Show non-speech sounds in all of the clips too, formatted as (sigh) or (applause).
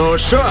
Ну що,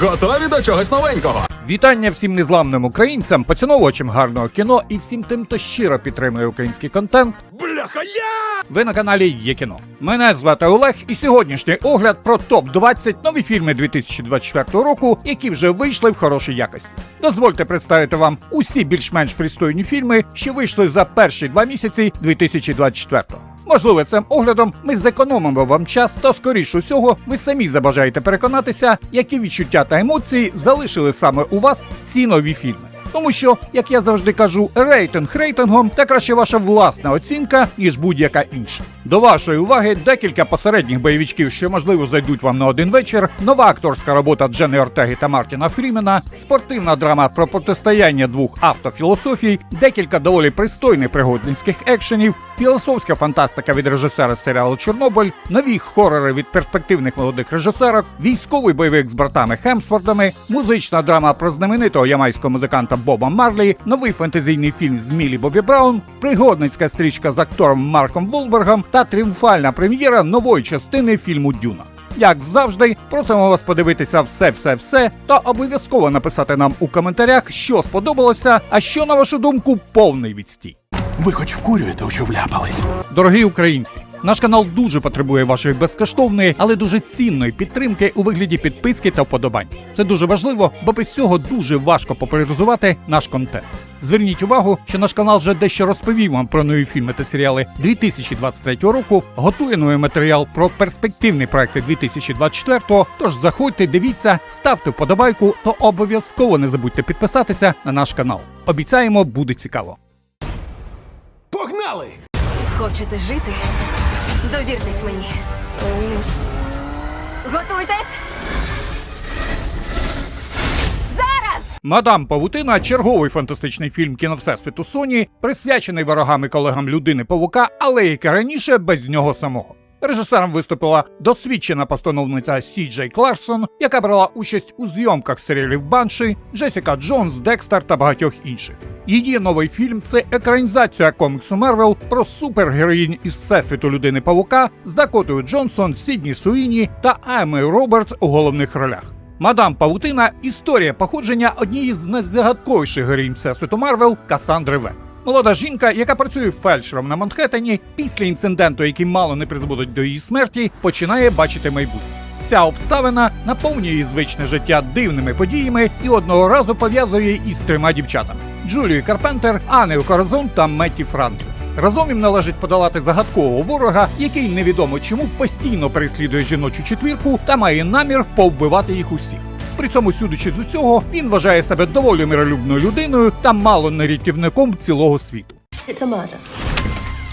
готові до чогось новенького? Вітання всім незламним українцям, поціновувачам гарного кіно і всім тим, хто щиро підтримує український контент. Бляха, я! Ви на каналі Є кіно. Мене звати Олег, і сьогоднішній огляд про топ 20 нові фільми 2024 року, які вже вийшли в хорошій якості. Дозвольте представити вам усі більш-менш пристойні фільми, що вийшли за перші два місяці 2024 Можливо, цим оглядом ми зекономимо вам час, та скоріш усього ви самі забажаєте переконатися, які відчуття та емоції залишили саме у вас ці нові фільми. Тому що, як я завжди кажу, рейтинг рейтингом та краще ваша власна оцінка, ніж будь-яка інша. До вашої уваги декілька посередніх бойовичків, що можливо зайдуть вам на один вечір, нова акторська робота Джени Ортеги та Мартіна Фрімена, спортивна драма про протистояння двох автофілософій, декілька доволі пристойних пригодницьких екшенів, філософська фантастика від режисера серіалу Чорнобиль, нові хорори від перспективних молодих режисерок, військовий бойовик з братами Хемсфордами, музична драма про знаменитого ямайського музиканта Боба Марлі, новий фентезійний фільм з Мілі Бобі Браун, пригодницька стрічка з актором Марком Волбергом та тріумфальна прем'єра нової частини фільму Дюна. Як завжди, просимо вас подивитися все-все-все та обов'язково написати нам у коментарях, що сподобалося, а що, на вашу думку, повний відстій. Ви хоч вкурюєте, у що вляпались? Дорогі українці, наш канал дуже потребує вашої безкоштовної, але дуже цінної підтримки у вигляді підписки та вподобань. Це дуже важливо, бо без цього дуже важко популяризувати наш контент. Зверніть увагу, що наш канал вже дещо розповів вам про нові фільми та серіали 2023 року, готує новий матеріал про перспективні проекти 2024, Тож заходьте, дивіться, ставте вподобайку, то обов'язково не забудьте підписатися на наш канал. Обіцяємо, буде цікаво. Погнали! Хочете жити? Довіртесь мені. Готуйтесь! Зараз! Мадам Павутина черговий фантастичний фільм кіно Всесвіту Соні, присвячений ворогам і колегам людини Павука, але як і раніше без нього самого. Режисером виступила досвідчена постановниця Сі Джей Кларсон, яка брала участь у зйомках серіалів Банші, Джесіка Джонс, Декстер та багатьох інших. Її новий фільм це екранізація коміксу Марвел про супергероїнь із всесвіту людини Павука з Дакотою Джонсон, Сідні Суїні та Аймою Робертс у головних ролях. Мадам Павутина історія походження однієї з найзагадковіших героїнь всесвіту Марвел Касандри Веб. Молода жінка, яка працює фельдшером на Манхеттені, після інциденту, який мало не призводить до її смерті, починає бачити майбутнє. Ця обставина наповнює звичне життя дивними подіями і одного разу пов'язує із трьома дівчатами: Джулією Карпентер, Анею Коразон та Метті Франклін. Разом їм належить подолати загадкового ворога, який невідомо чому постійно переслідує жіночу четвірку та має намір повбивати їх усіх. При цьому, судячи з усього, він вважає себе доволі миролюбною людиною та мало не рятівником цілого світу.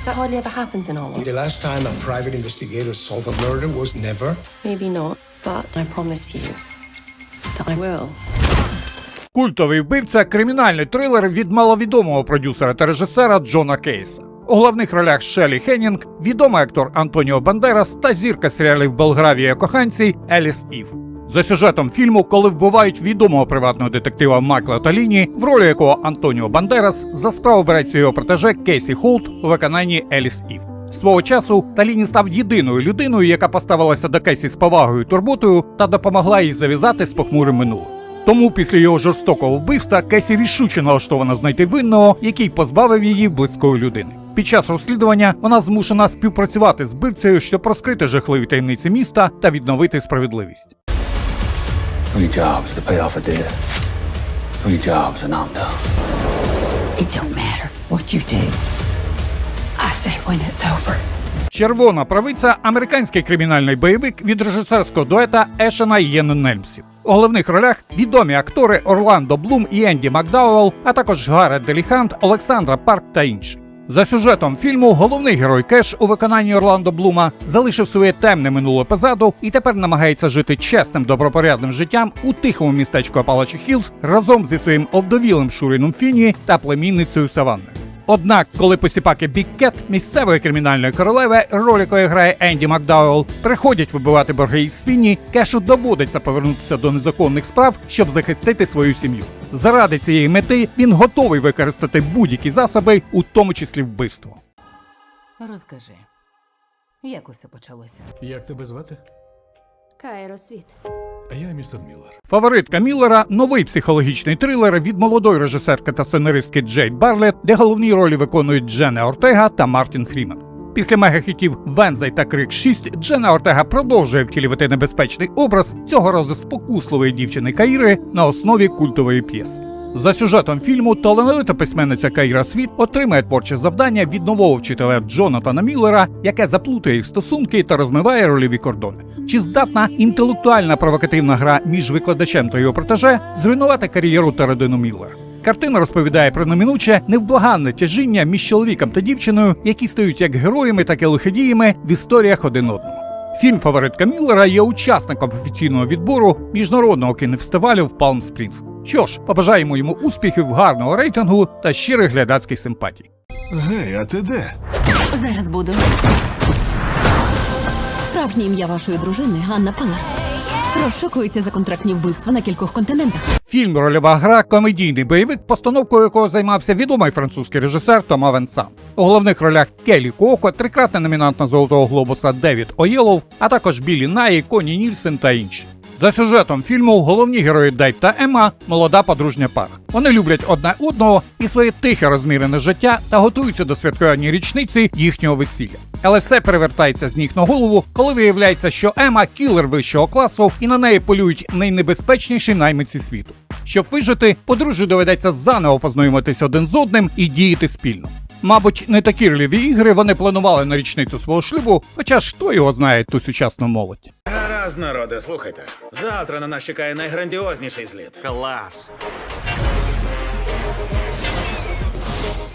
That hardly ever happens in our world. The last time a private investigator solved a murder was never. Maybe not, but I promise you that I will. Культовий вбивця кримінальний трилер від маловідомого продюсера та режисера Джона Кейса. У головних ролях Шелі Хеннінг, відомий актор Антоніо Бандерас та зірка серіалів Белгравія коханці Еліс Ів. За сюжетом фільму, коли вбивають відомого приватного детектива Майкла Таліні, в ролі якого Антоніо Бандерас за справу береться його протеже Кейсі Холт у виконанні Еліс Ів. Свого часу Таліні став єдиною людиною, яка поставилася до Кейсі з повагою і турботою та допомогла їй зав'язати з похмурим минулим. Тому після його жорстокого вбивства Кесі рішуче налаштована знайти винного, який позбавив її близької людини. Під час розслідування вона змушена співпрацювати з вбивцею, щоб розкрити жахливі таємниці міста та відновити справедливість. Three jobs to pay off a debt. Three jobs and I'm done. It don't matter what you do. I say when it's over. Червона правиця американський кримінальний бойовик від режисерського дуета Ешена і Нельмсів. У головних ролях відомі актори Орландо Блум і Енді Макдауелл, а також Гарет Деліхант, Олександра Парк та інші. За сюжетом фільму головний герой Кеш у виконанні Орландо Блума залишив своє темне минуле позаду і тепер намагається жити чесним добропорядним життям у тихому містечку Апалачі Хілз разом зі своїм овдовілим Шуріном Фіні та племінницею Саванною. Однак, коли посіпаки Бік Кет місцевої кримінальної королеви, роль якої грає Енді Макдауелл, приходять вибивати борги із Фіні, Кешу доводиться повернутися до незаконних справ, щоб захистити свою сім'ю. Заради цієї мети він готовий використати будь-які засоби, у тому числі вбивство. Розкажи, як усе почалося? Як тебе звати? Кайросвіт. А я містер Міллер. Фаворитка Міллера новий психологічний трилер від молодої режисерки та сценаристки Джейд Барлет, де головні ролі виконують Джене Ортега та Мартін Фрімен. Після мегахітів Вензай та Крик 6 Джена Ортега продовжує втілювати небезпечний образ цього разу спокусливої дівчини Каїри на основі культової п'єси. За сюжетом фільму талановита письменниця Каїра Світ отримає творче завдання від нового вчителя Джонатана Міллера, яке заплутає їх стосунки та розмиває рольові кордони. Чи здатна інтелектуальна провокативна гра між викладачем та його протеже зруйнувати кар'єру та родину Міллера? Картина розповідає про неминуче невблаганне тяжіння між чоловіком та дівчиною, які стають як героями, так і лиходіями в історіях один одного. Фільм Фаворитка Міллера є учасником офіційного відбору міжнародного кінофестивалю в Палм Спрінгс. Що ж, побажаємо йому успіхів, гарного рейтингу та щирих глядацьких симпатій. Гей, а ти де? Зараз буду. Справжнє ім'я вашої дружини Ганна Палар. Розшукується за контрактні вбивства на кількох континентах. Фільм Рольова гра комедійний бойовик, постановкою якого займався відомий французький режисер Тома Венсан. У головних ролях Келі Коко, трикратний номінант на Золотого глобуса Девід Оєлов, а також Білі Наї, Коні Нільсен та інші. За сюжетом фільму головні герої Дейв та Ема молода подружня пара. Вони люблять одне одного і своє тихе розмірене життя та готуються до святкування річниці їхнього весілля. Але все перевертається з ніг на голову, коли виявляється, що Ема кілер вищого класу, і на неї полюють найнебезпечніші наймиці світу. Щоб вижити, подружжю доведеться заново познайомитись один з одним і діяти спільно. Мабуть, не такі рольові ігри вони планували на річницю свого шлюбу, хоча ж хто його знає ту сучасну молодь. Гаразд, народе, слухайте. Завтра на нас чекає найграндіозніший зліт. Клас.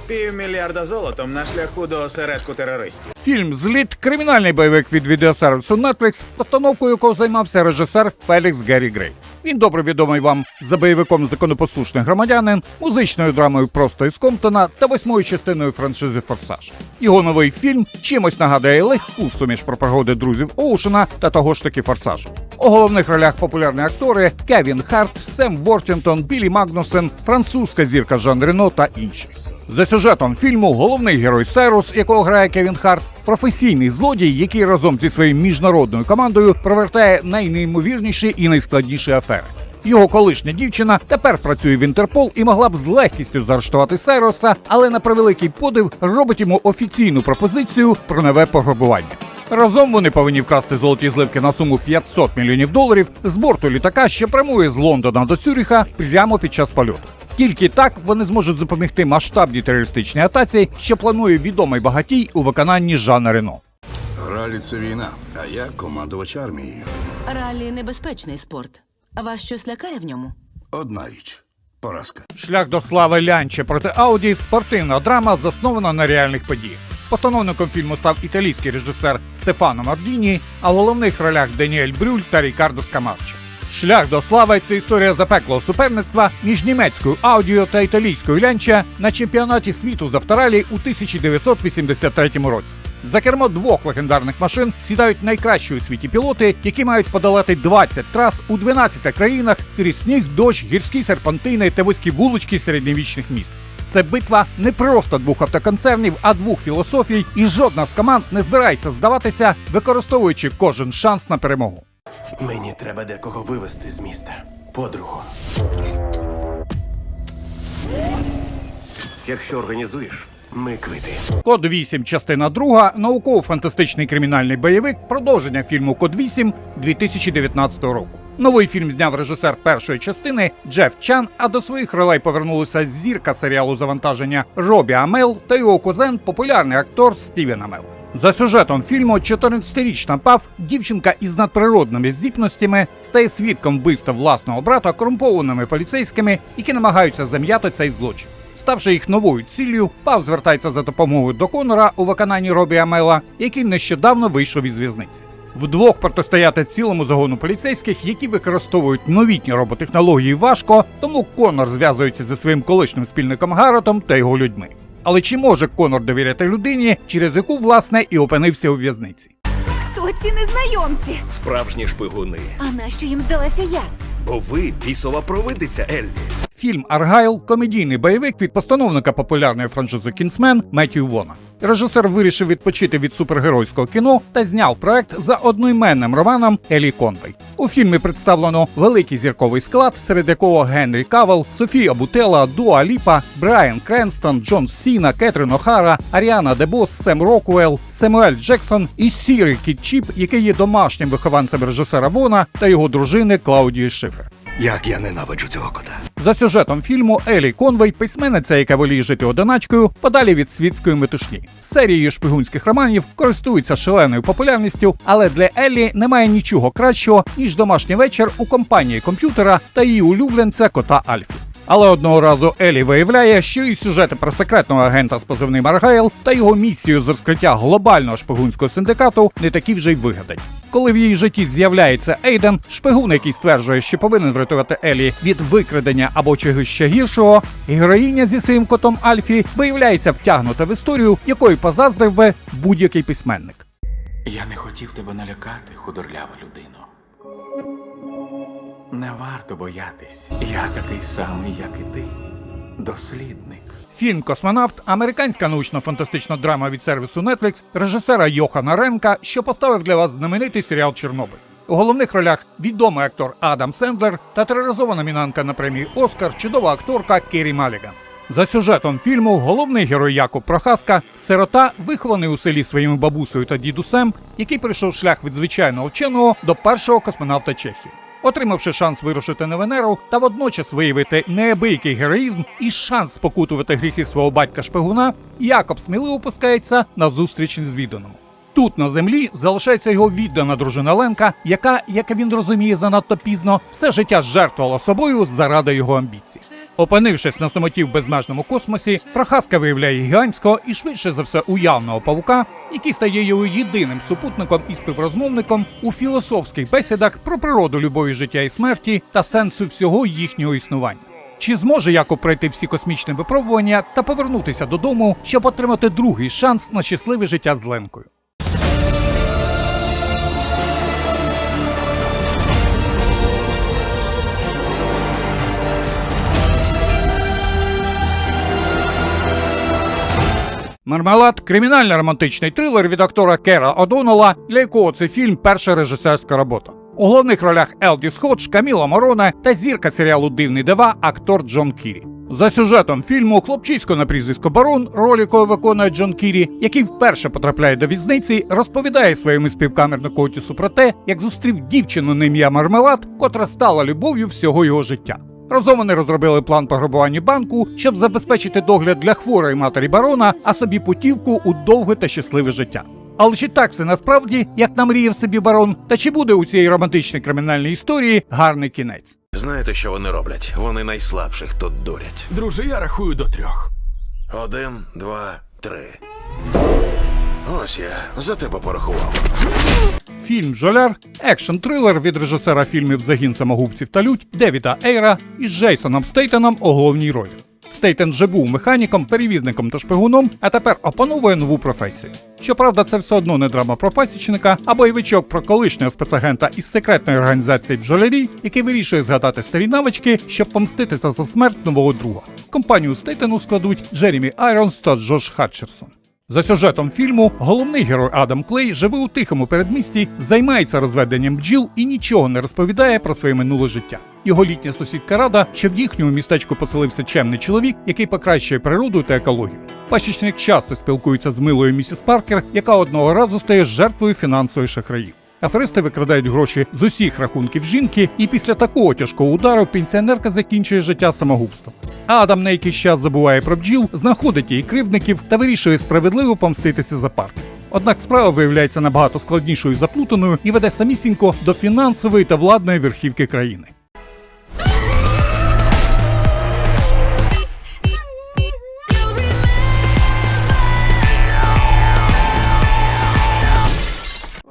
Півмільярда золотом на шляху до осередку терористів. Фільм Зліт кримінальний бойовик від відеосервісу Netflix, постановкою якого займався режисер Фелікс Геррі Грей. Він добре відомий вам за бойовиком законопослушних громадянин, музичною драмою просто із Комптона та восьмою частиною франшизи Форсаж. Його новий фільм чимось нагадує легку суміш про пригоди друзів Оушена та того ж таки Форсажу. У головних ролях популярні актори Кевін Харт, Сем Вортінтон, Білі Магнусен, французька зірка Жан Рено та інші. За сюжетом фільму головний герой Сайрус, якого грає Кевін Харт, професійний злодій, який разом зі своєю міжнародною командою провертає найнеймовірніші і найскладніші афери. Його колишня дівчина тепер працює в Інтерпол і могла б з легкістю заарештувати Сайроса, але на превеликий подив робить йому офіційну пропозицію про нове пограбування. Разом вони повинні вкрасти золоті зливки на суму 500 мільйонів доларів з борту літака, що прямує з Лондона до Цюріха прямо під час польоту. Тільки так вони зможуть запобігти масштабній терористичній атаці, що планує відомий багатій у виконанні Жана Рено. Ралі це війна, а я командувач армією. Ралі небезпечний спорт. А вас щось лякає в ньому? Одна річ. Поразка. Шлях до слави Лянче проти Ауді спортивна драма, заснована на реальних подіях. Постановником фільму став італійський режисер Стефано Мардіні, а в головних ролях Даніель Брюль та Рікардо Скамарчо. Шлях до слави це історія запеклого суперництва між німецькою аудіо та італійською лянча на чемпіонаті світу з авторалі у 1983 році. За кермо двох легендарних машин сідають найкращі у світі пілоти, які мають подолати 20 трас у 12 країнах крізь сніг, дощ, гірські серпантини та вузькі вулички середньовічних міст. Це битва не просто двох автоконцернів, а двох філософій, і жодна з команд не збирається здаватися, використовуючи кожен шанс на перемогу. Мені треба декого вивезти з міста. Подругу. Якщо організуєш, ми квити. Код 8, частина 2, науково-фантастичний кримінальний бойовик, продовження фільму Код 8 2019 року. Новий фільм зняв режисер першої частини Джеф Чан, а до своїх ролей повернулися зірка серіалу завантаження Робі Амел та його кузен, популярний актор Стівен Амел. За сюжетом фільму 14-річна Пав, дівчинка із надприродними здібностями, стає свідком вбивства власного брата корумпованими поліцейськими, які намагаються зам'яти цей злочин. Ставши їх новою ціллю, Пав звертається за допомогою до Конора у виконанні Робі Амела, який нещодавно вийшов із в'язниці. Вдвох протистояти цілому загону поліцейських, які використовують новітні роботехнології важко, тому Конор зв'язується зі своїм колишнім спільником Гаротом та його людьми. Але чи може Конор довіряти людині, через яку власне і опинився у в'язниці? Хто ці незнайомці? Справжні шпигуни. А нащо їм здалася я? Бо ви бісова провидиця, Еллі. Фільм Аргайл комедійний бойовик від постановника популярної франшизи Кінсмен Меттью Вона. Режисер вирішив відпочити від супергеройського кіно та зняв проект за одноіменним романом Елі Конвей. У фільмі представлено великий зірковий склад, серед якого Генрі Кавел, Софія Бутела, Дуа Ліпа, Брайан Кренстон, Джон Сіна, Кетрін Охара, Аріана Дебос, Сем Роквелл, Семуель Джексон і Сірі Кіт Чіп, який є домашнім вихованцем режисера Вона та його дружини Клаудії Шифер. Як я ненавиджу цього кота. За сюжетом фільму Елі Конвей, письменниця, яка воліє жити одиначкою, подалі від світської метушні. Серії шпигунських романів користуються шаленою популярністю, але для Елі немає нічого кращого ніж домашній вечір у компанії комп'ютера та її улюбленця кота Альфі. Але одного разу Елі виявляє, що і сюжети про секретного агента з позивним Аргайл та його місію з розкриття глобального шпигунського синдикату не такі вже й вигадані. Коли в її житті з'являється Ейден, шпигун, який стверджує, що повинен врятувати Елі від викрадення або чогось ще гіршого, героїня зі своїм котом Альфі виявляється втягнута в історію, якої позаздрив би будь-який письменник. Я не хотів тебе налякати, худорлява людино. Не варто боятись. Я такий самий, як і ти. Дослідник. Фільм Космонавт американська научно-фантастична драма від сервісу Netflix режисера Йохана Ренка, що поставив для вас знаменитий серіал Чорнобиль. У головних ролях відомий актор Адам Сендлер та триразова номінантка на премію Оскар, чудова акторка Керрі Маліган. За сюжетом фільму головний герой Якуб Прохаска сирота, вихований у селі своїми бабусею та дідусем, який пройшов шлях від звичайного вченого до першого космонавта Чехії. Отримавши шанс вирушити на Венеру та водночас виявити неабиякий героїзм і шанс спокутувати гріхи свого батька шпигуна, Якоб сміливо пускається на зустріч незвіданому. Тут на землі залишається його віддана дружина Ленка, яка, як він розуміє занадто пізно, все життя жертвувала собою заради його амбіцій. Опинившись на самоті в безмежному космосі, Прохаска виявляє гігантського і швидше за все уявного павука, який стає його єдиним супутником і співрозмовником у філософських бесідах про природу любові життя і смерті та сенсу всього їхнього існування. Чи зможе Якоб пройти всі космічні випробування та повернутися додому, щоб отримати другий шанс на щасливе життя з Ленкою? Мармелад кримінально-романтичний трилер від актора Кера Одонала, для якого це фільм перша режисерська робота. У головних ролях Елдіс Ходж, Каміла Морона та зірка серіалу Дивний дива актор Джон Кірі. За сюжетом фільму хлопчисько на прізвисько Барон, роль якого виконує Джон Кірі, який вперше потрапляє до в'язниці, розповідає своєму співкамернику Отісу про те, як зустрів дівчину на ім'я Мармелад, котра стала любов'ю всього його життя. Разом вони розробили план пограбування банку, щоб забезпечити догляд для хворої матері барона, а собі путівку у довге та щасливе життя. Але чи так це насправді, як намріяв собі барон, та чи буде у цій романтичній кримінальній історії гарний кінець? Знаєте, що вони роблять? Вони найслабших тут дурять. Друже, я рахую до трьох. Один, два, три. Ось я за тебе порахував. Фільм Жоляр екшн трилер від режисера фільмів Загін самогубців та лють Девіда Ейра із Джейсоном Стейтеном у головній ролі. Стейтен вже був механіком, перевізником та шпигуном, а тепер опановує нову професію. Щоправда, це все одно не драма про пасічника, а бойовичок про колишнього спецагента із секретної організації бджолярі, який вирішує згадати старі навички, щоб помститися за смерть нового друга. Компанію Стейтену складуть Джеремі Айронс та Джош Хатчерсон. За сюжетом фільму головний герой Адам Клей живе у тихому передмісті, займається розведенням бджіл і нічого не розповідає про своє минуле життя. Його літня сусідка рада, що в їхньому містечку поселився чемний чоловік, який покращує природу та екологію. Пасічник часто спілкується з милою місіс Паркер, яка одного разу стає жертвою фінансової шахраїв. Аферисти викрадають гроші з усіх рахунків жінки, і після такого тяжкого удару пенсіонерка закінчує життя самогубством. Адам на якийсь час забуває про бджіл, знаходить її кривдників та вирішує справедливо помститися за парк. Однак справа виявляється набагато складнішою і заплутаною і веде самісінько до фінансової та владної верхівки країни.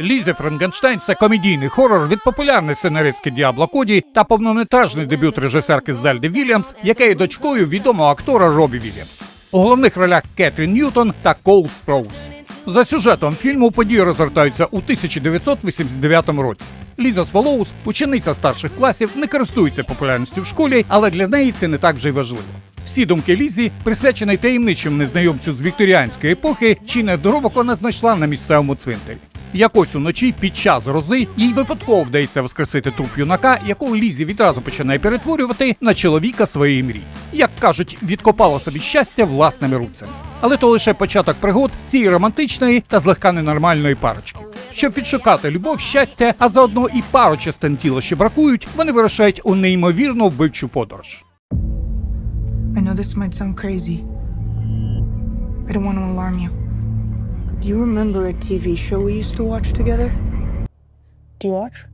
Лізі Франкенштейн це комедійний хорор від популярної сценаристки Діабло Коді та повнометражний дебют режисерки Зельди Вільямс, яка є дочкою відомого актора Робі Вільямс. У головних ролях Кетрін Ньютон та Коул Спроус. За сюжетом фільму події розгортаються у 1989 році. Ліза Сволоус, учениця старших класів, не користується популярністю в школі, але для неї це не так вже й важливо. Всі думки Лізі присвячені таємничим незнайомцю з вікторіанської епохи, чи недоробок вона знайшла на місцевому цвинтарі. Якось уночі під час грози їй випадково вдається воскресити труп юнака, якого Лізі відразу починає перетворювати на чоловіка своєї мрії. Як кажуть, відкопала собі щастя власними руцями. Але то лише початок пригод цієї романтичної та злегка ненормальної парочки. Щоб відшукати любов, щастя, а заодно і пару частин тіла, що бракують, вони вирушають у неймовірну вбивчу подорож. I know this might sound crazy. I don't want to alarm you. Do you remember a TV show we used to watch together? Do you watch?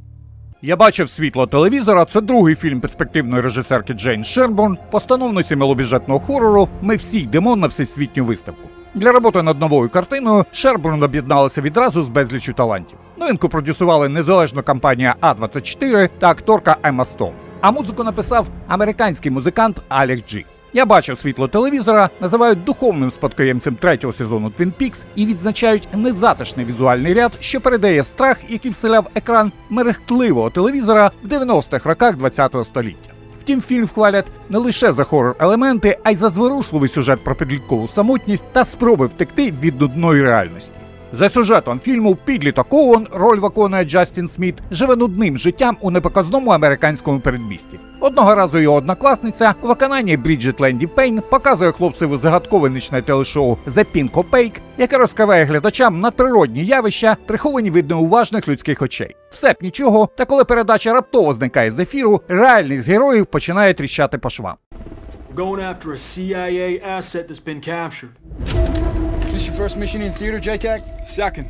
Я бачив світло телевізора. Це другий фільм перспективної режисерки Джейн Шербурн, постановниці малобюджетного хорору. Ми всі йдемо на всесвітню виставку. Для роботи над новою картиною Шербурн об'єдналася відразу з безлічю талантів. Новинку продюсували незалежна компанія А24 та акторка Емма Стоун. А музику написав американський музикант Алек Джі. Я бачив світло телевізора, називають духовним спадкоємцем третього сезону Twin Peaks і відзначають незатишний візуальний ряд, що передає страх, який вселяв екран мерехтливого телевізора в 90-х роках ХХ століття. Втім, фільм хвалять не лише за хорор елементи, а й за зворушливий сюжет про підліткову самотність та спроби втекти від нудної реальності. За сюжетом фільму підліток Оуен, роль виконує Джастін Сміт, живе нудним життям у непоказному американському передмісті. Одного разу його однокласниця у виконанні Бріджит Ленді Пейн показує хлопцеві загадкове нічне телешоу The Pink Opaque, яке розкриває глядачам надприродні явища, приховані від неуважних людських очей. Все б нічого, та коли передача раптово зникає з ефіру, реальність героїв починає тріщати по швам. Going after a CIA asset that's been captured. First mission in theater, JTAC? Second.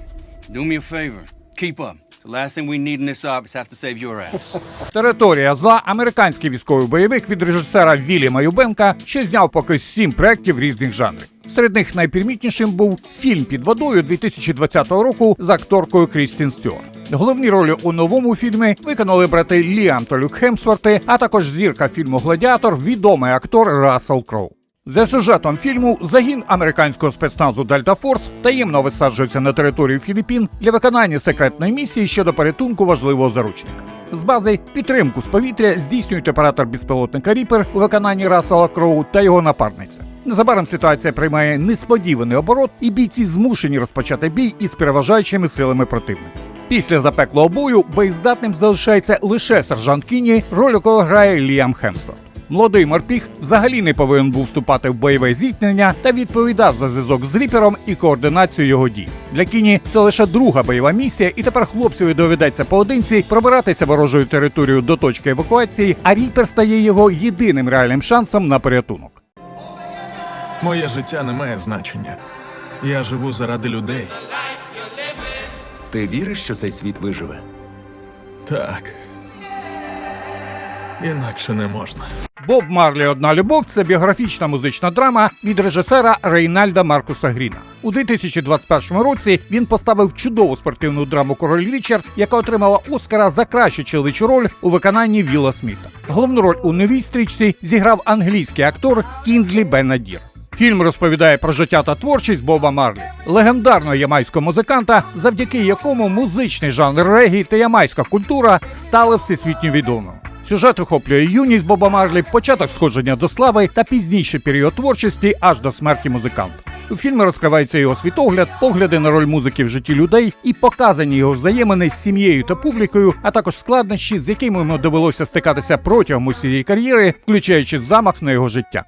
Do me a favor. Keep up. The last thing we need in this op is have to save your ass. (laughs) Територія зла американський військовий бойовик від режисера Вільяма Юбенка, що зняв поки сім проєктів різних жанрів. Серед них найпримітнішим був фільм під водою 2020 року з акторкою Крістін Стюарт. Головні ролі у новому фільмі виконали брати Ліам та Люк Хемсворти, а також зірка фільму Гладіатор, відомий актор Рассел Кроу. За сюжетом фільму загін американського спецназу Дельта Форс таємно висаджується на територію Філіппін для виконання секретної місії щодо порятунку важливого заручника. З бази підтримку з повітря здійснюють оператор безпілотника Ріпер у виконанні Рассела Кроу та його напарниця. Незабаром ситуація приймає несподіваний оборот, і бійці змушені розпочати бій із переважаючими силами противника. Після запеклого бою боєздатним залишається лише сержант Кіні, роль якого грає Ліам Хемсворт. Молодий морпіг взагалі не повинен був вступати в бойове зіткнення та відповідав за зв'язок з ріпером і координацію його дій. Для Кіні це лише друга бойова місія, і тепер хлопцеві доведеться поодинці пробиратися ворожою територією до точки евакуації, а ріпер стає його єдиним реальним шансом на порятунок. Моє життя не має значення. Я живу заради людей. Ти віриш, що цей світ виживе? Так. Інакше не можна. Боб Марлі Одна любов це біографічна музична драма від режисера Рейнальда Маркуса Гріна. У 2021 році він поставив чудову спортивну драму Король Річард, яка отримала Оскара за кращу чоловічу роль у виконанні Вілла Сміта. Головну роль у новій стрічці зіграв англійський актор Кінзлі Беннадір. Фільм розповідає про життя та творчість Боба Марлі, легендарного ямайського музиканта, завдяки якому музичний жанр регі та ямайська культура стали всесвітньо відомими. Сюжет охоплює юність Боба Марлі, початок сходження до слави та пізніший період творчості аж до смерті музиканта. У фільмі розкривається його світогляд, погляди на роль музики в житті людей і показані його взаємини з сім'єю та публікою, а також складнощі, з якими йому довелося стикатися протягом усієї кар'єри, включаючи замах на його життя.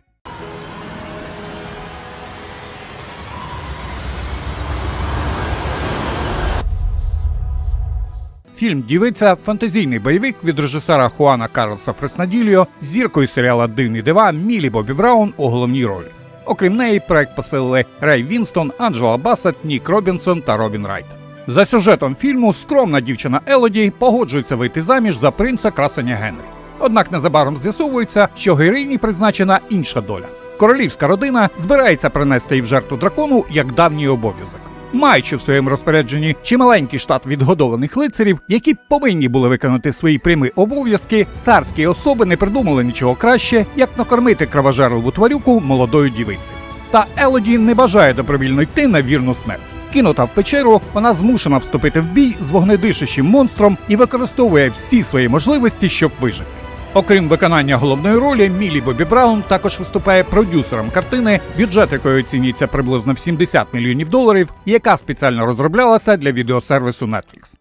Фільм Дівиця фантазійний бойовик від режисера Хуана Карлоса Фреснадільо, зіркою серіала Дивні дива Мілі Бобі Браун у головній ролі. Окрім неї, проект посилили Рей Вінстон, Анджела Бассет, Нік Робінсон та Робін Райт. За сюжетом фільму скромна дівчина Елоді погоджується вийти заміж за принца красення Генрі. Однак незабаром з'ясовується, що героїні призначена інша доля. Королівська родина збирається принести їй в жертву дракону як давній обов'язок. Маючи в своєму розпорядженні чималенький штат відгодованих лицарів, які повинні були виконати свої прямі обов'язки, царські особи не придумали нічого краще, як накормити кровожерливу тварюку молодою дівицею. Та Елоді не бажає добровільно йти на вірну смерть. Кинута в печеру, вона змушена вступити в бій з вогнедишащим монстром і використовує всі свої можливості, щоб вижити. Окрім виконання головної ролі, Мілі Бобі Браун також виступає продюсером картини, бюджет якої оцінюється приблизно в 70 мільйонів доларів, яка спеціально розроблялася для відеосервісу Netflix.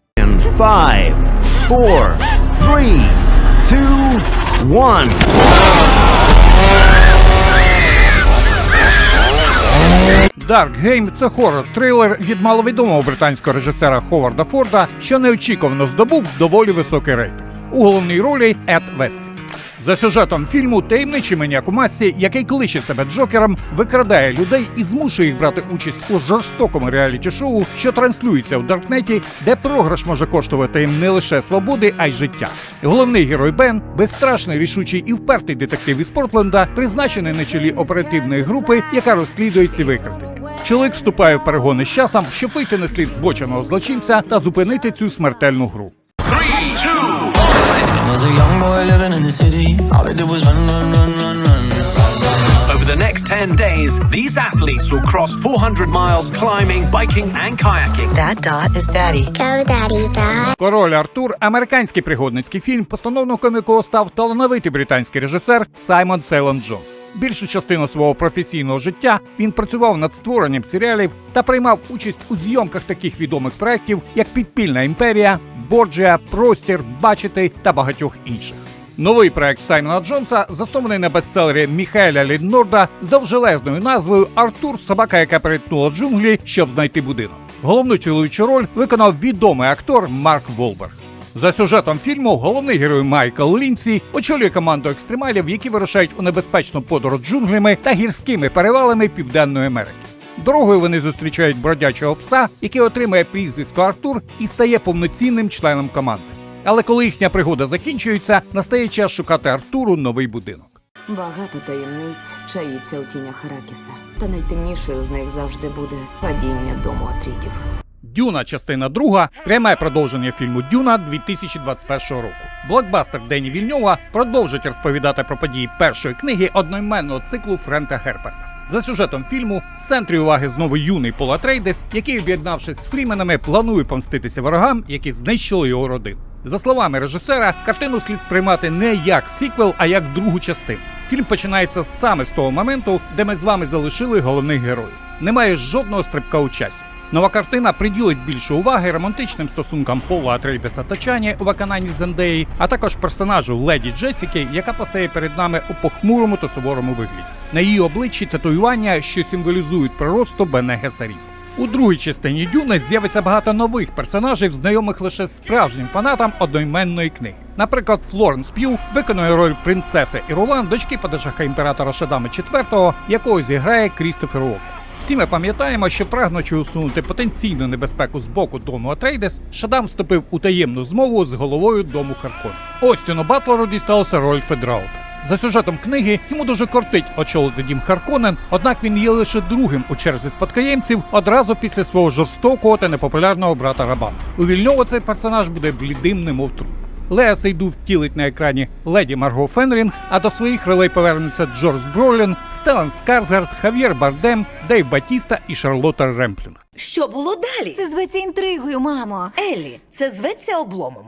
Five, four, three, two, one. Dark Game – це хоррор-трилер від маловідомого британського режисера Ховарда Форда, що неочікувано здобув доволі високий рейтинг. У головній ролі Ед Вестлік. За сюжетом фільму таємничий маніяк у масі, який кличе себе Джокером, викрадає людей і змушує їх брати участь у жорстокому реаліті-шоу, що транслюється у Даркнеті, де програш може коштувати їм не лише свободи, а й життя. Головний герой Бен, безстрашний, рішучий і впертий детектив із Портленда, призначений на чолі оперативної групи, яка розслідує ці викрадення. Чоловік вступає в перегони з часом, щоб вийти на слід збоченого злочинця та зупинити цю смертельну гру. Was a young boy living in the city. All I did was run, run, run, run, run. Over the next 10 days, these athletes will cross 400 miles climbing, biking, and kayaking. That dot is daddy. Go, daddy, dad. Король Артур американський пригодницький фільм, постановником якого став талановитий британський режисер Саймон Сейлон Джонс. Більшу частину свого професійного життя він працював над створенням серіалів та приймав участь у зйомках таких відомих проєктів, як Підпільна імперія, Борджія, Простір, Бачити та багатьох інших. Новий проект Саймона Джонса заснований на бестселері Міхаеля Ліднорда з довжелезною назвою Артур собака, яка перетнула джунглі, щоб знайти будинок. Головну чоловічу роль виконав відомий актор Марк Волберг. За сюжетом фільму головний герой Майкл Лінсі очолює команду екстремалів, які вирушають у небезпечну подорож джунглями та гірськими перевалами Південної Америки. Дорогою вони зустрічають бродячого пса, який отримує прізвисько Артур і стає повноцінним членом команди. Але коли їхня пригода закінчується, настає час шукати Артуру новий будинок. Багато таємниць чаїться у тінях Аракіса. Та найтемнішою з них завжди буде падіння дому Атрідів. Дюна, частина друга, пряме продовження фільму Дюна 2021 року. Блокбастер Дені Вільньова продовжить розповідати про події першої книги одноіменного циклу Френка Герберта. За сюжетом фільму в центрі уваги знову юний Пола Трейдес, який, об'єднавшись з Фріменами, планує помститися ворогам, які знищили його родину. За словами режисера, картину слід сприймати не як сіквел, а як другу частину. Фільм починається саме з того моменту, де ми з вами залишили головних героїв. Немає жодного стрибка у часі. Нова картина приділить більше уваги романтичним стосункам Пола Атрейдеса та Чані у виконанні Зендеї, а також персонажу леді Джесіки, яка постає перед нами у похмурому та суворому вигляді. На її обличчі татуювання, що символізують пророцтво Бене Гесаріт. У другій частині Дюни з'явиться багато нових персонажів, знайомих лише справжнім фанатам одноіменної книги. Наприклад, Флоренс П'ю виконує роль принцеси Ірулан, дочки падишаха імператора Шадами IV, якого зіграє Крістофер Уокер. Всі ми пам'ятаємо, що прагнучи усунути потенційну небезпеку з боку дому Атрейдес, Шадам вступив у таємну змову з головою дому Харкон. Остіну Батлеру дісталася роль Федраута. За сюжетом книги йому дуже кортить очолити дім Харконен, однак він є лише другим у черзі спадкоємців одразу після свого жорстокого та непопулярного брата Рабана. У Вільньова цей персонаж буде блідим, немов труп. Леа Сейду втілить на екрані леді Марго Фенрінг, а до своїх ролей повернуться Джордж Бролін, Стелан Скарсгард, Хав'єр Бардем, Дейв Батіста і Шарлотта Ремплінг. Що було далі? Це зветься інтригою, мамо. Еллі, це зветься обломом.